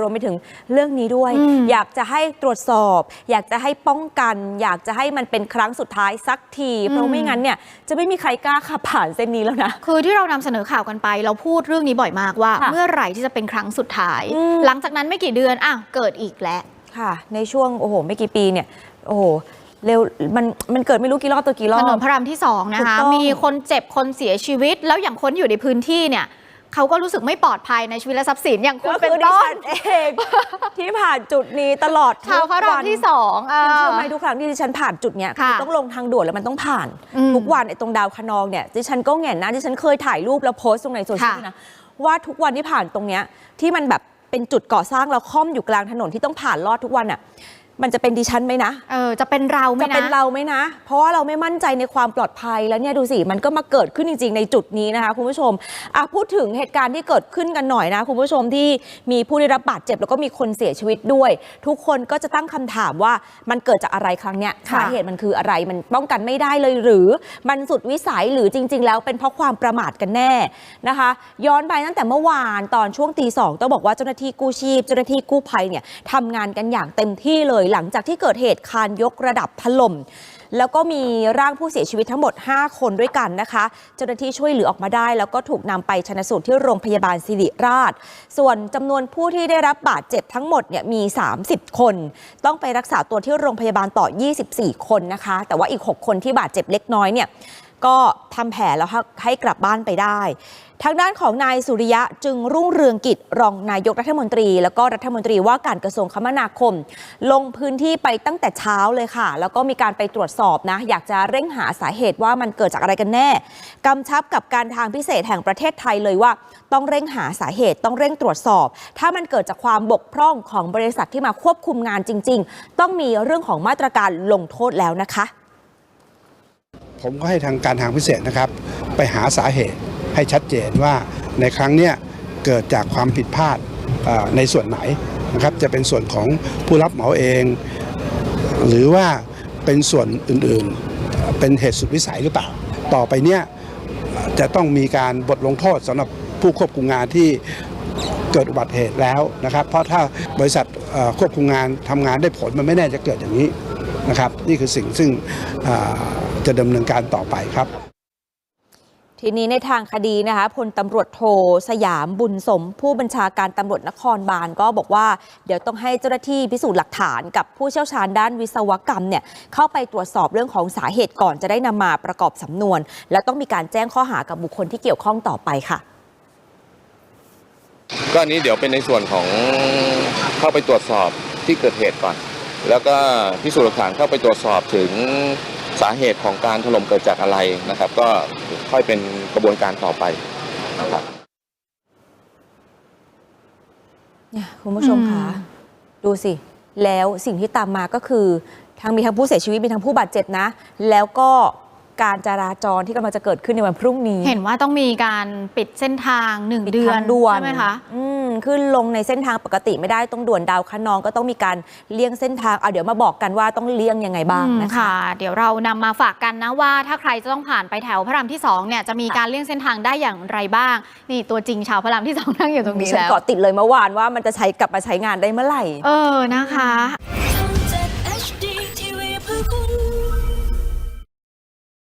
รวมไปถึงเรื่องนี้ด้วยอืมอยากจะให้ตรวจสอบ อยากจะให้ป้องกัน อยากจะให้มันเป็นครั้งสุดท้ายสักที เพราะไม่งั้นเนี่ยจะไม่มีใครกล้าขับผ่านเส้นนี้แล้วนะ คือที่เรานำเสนอข่าวกันไป เราพูดเรื่องนี้บ่อยมากว่าค่ะเมื่อไหร่ที่จะเป็นครั้งสุดท้ายอืมหลังจากนั้นไม่กี่เดือนอ้าวเกิดอีกแล้วค่ะ ในช่วงโอ้โห ไม่กี่ปีเนี่ยโอ้โหเร็วมันมันเกิดไม่รู้กี่รอบตัวกี่รอถบนนพระรามที่สองนะถูคะกต้องมีคนเจ็บคนเสียชีวิต แล้วอย่างคนที่อยู่ในพื้นที่เนี่ย เขาก็รู้สึกไม่ปลอดภัยในชีวิตและทรัพย์สินอย่างคุณก็เป็คืนอดิต้ฉันนเองที่ผ่านจุดนี้ตลอดชาวพระรามที่สองเอคุณอเชื่อไหมทุกครั้งที่ดิฉันผ่านจุดเนี้ยค่ะคือต้องลงทางด่วนแล้วมันต้องผ่านอืมทุกวันไอ้ตรงดาวคะนองเนี่ยดิฉันก็แหง่นนะดิฉันเคยถ่ายรูปแล้วโพสต์ลงในโซเชียลค่ะนะว่าทุกวันที่ผ่านตรงเนี้ยที่มันแบบเป็นจุดก่อสร้างแล้วค่อมอยู่กลางถนนที่ต้องผ่านลอดทุกวันอะ มันจะเป็นดิฉันไหมนะ เออจะเป็นเราไหมจะนะเป็นเราไหมนะ เพราะว่าเราไม่มั่นใจในความปลอดภัยแล้วเนี่ยดูสิ มันก็มาเกิดขึ้นจริง ๆ ในจุดนี้นะคะคุณผู้ชมอะพูดถึงเหตุการณ์ที่เกิดขึ้นกันหน่อยนะ คุณผู้ชมที่มีผู้ได้รับบาดเจ็บแล้วก็มีคนเสียชีวิตด้วย ทุกคนก็จะตั้งคำถามว่ามันเกิดจากอะไรครั้งเนี้ยค่ะ สาเหตุมันคืออะไรมันป้องกันไม่ได้เลยหรือ มันสุดวิสัยหรือจริง ๆ แล้วเป็นเพราะความประมาทกันแน่นะคะ ย้อนไปตั้งแต่เมื่อวานตอนช่วงตีสองต้องบอกว่าเจ้าหน้าที่กู้ชีพ เจ้าหน้าที่กู้ภัยเนี่ยทำงานกันอย่างเต็มที่เลยหลังจากที่เกิดเหตุคานยกระดับถล่มแล้วก็มีร่างผู้เสียชีวิตทั้งหมด 5 คนด้วยกันนะคะ เจ้าหน้าที่ช่วยเหลือออกมาได้ แล้วก็ถูกนำไปชนสูตรที่โรงพยาบาลสิริราช ส่วนจำนวนผู้ที่ได้รับบาดเจ็บทั้งหมดเนี่ยมี 30 คน ต้องไปรักษาตัวที่โรงพยาบาลต่อ 24 คนนะคะ แต่ว่าอีก 6 คนที่บาดเจ็บเล็กน้อยเนี่ย ก็ทำแผลแล้วให้กลับบ้านไปได้ ทางด้านของนายสุริยะจึงรุ่งเรืองกิจรองนายกรัฐมนตรี แล้วก็รัฐมนตรีว่าการกระทรวงคมนาคม ลงพื้นที่ไปตั้งแต่เช้าเลยค่ะ แล้วก็มีการไปตรวจสอบนะ อยากจะเร่งหาสาเหตุว่ามันเกิดจากอะไรกันแน่กำชับกับการทางพิเศษแห่งประเทศไทยเลยว่า ต้องเร่งหาสาเหตุต้องเร่งตรวจสอบ ถ้ามันเกิดจากความบกพร่องของบริษัทที่มาควบคุมงานจริง ๆ ต้องมีเรื่องของมาตรการลงโทษแล้วนะคะ ผมก็ให้ทางการทางพิเศษนะครับ ไปหาสาเหตุให้ชัดเจนว่าในครั้งเนี้ยเกิดจากความผิดพลาดในส่วนไหนนะครับจะเป็นส่วนของผู้รับเหมาเอง หรือว่าเป็นส่วนอื่นๆ เป็นเหตุสุดวิสัยหรือเปล่า ต่อไปเนี้ยจะต้องมีการบทลงโทษสำหรับผู้ควบคุมงานที่เกิดอุบัติเหตุแล้วนะครับ เพราะถ้าบริษัทควบคุมงานทำงานได้ผลมันไม่แน่จะเกิดอย่างนี้ นะครับนี่คือสิ่งซึ่งเอ่อจะดำเนินการต่อไปครับทีนี้ในทางคดีนะคะพลตำรวจโทสยามบุญสม ผู้บัญชาการตำรวจนครบาลก็บอกว่า เดี๋ยวต้องให้เจ้าหน้าที่พิสูจน์หลักฐานกับผู้เชี่ยวชาญด้านวิศวกรรมเนี่ยเข้าไปตรวจสอบเรื่องของสาเหตุก่อนจะได้นำมาประกอบสำนวน และต้องมีการแจ้งข้อหากับบุคคลที่เกี่ยวข้องต่อไปค่ะ ก็อันนี้เดี๋ยวเป็นในส่วนของเข้าไปตรวจสอบที่เกิดเหตุก่อน แล้วก็พิสูจน์หลักฐานเข้าไปตรวจสอบถึงสาเหตุของการถล่มเกิดจากอะไรนะครับ ก็ค่อยเป็นกระบวนการต่อไปนะครับเนี่ยคุณผู้ชมคะอืมดูสิ แล้วสิ่งที่ตามมาก็คือทั้งมีทั้งผู้เสียชีวิตมีทั้งผู้บาดเจ็บนะ แล้วก็การจราจรที่กำลังจะเกิดขึ้นในวันพรุ่งนี้ เห็นว่าต้องมีการปิดเส้นทางหนึ่งปิดเดือนทางด่วนใช่ไหมคะอืม ขึ้นลงในเส้นทางปกติไม่ได้ต้องด่วนดาวคะนองก็ต้องมีการเลี่ยงเส้นทางเอาเดี๋ยวมาบอกกันว่าต้องเลี่ยงยังไงบ้างอืมนะคะค่ะเดี๋ยวเรานำมาฝากกันนะว่า ถ้าใครจะต้องผ่านไปแถวพระรามที่สองเนี่ยจะมีการเลี่ยงเส้นทางได้อย่างไรบ้าง นี่ตัวจริงชาวพระรามที่สองนั่งอยู่ตรงนี้ฉันแล้วเกาะติดเลยเมื่อวานว่ามันจะใช้กลับมาใช้งานได้เมื่อไหร่ เออนะคะ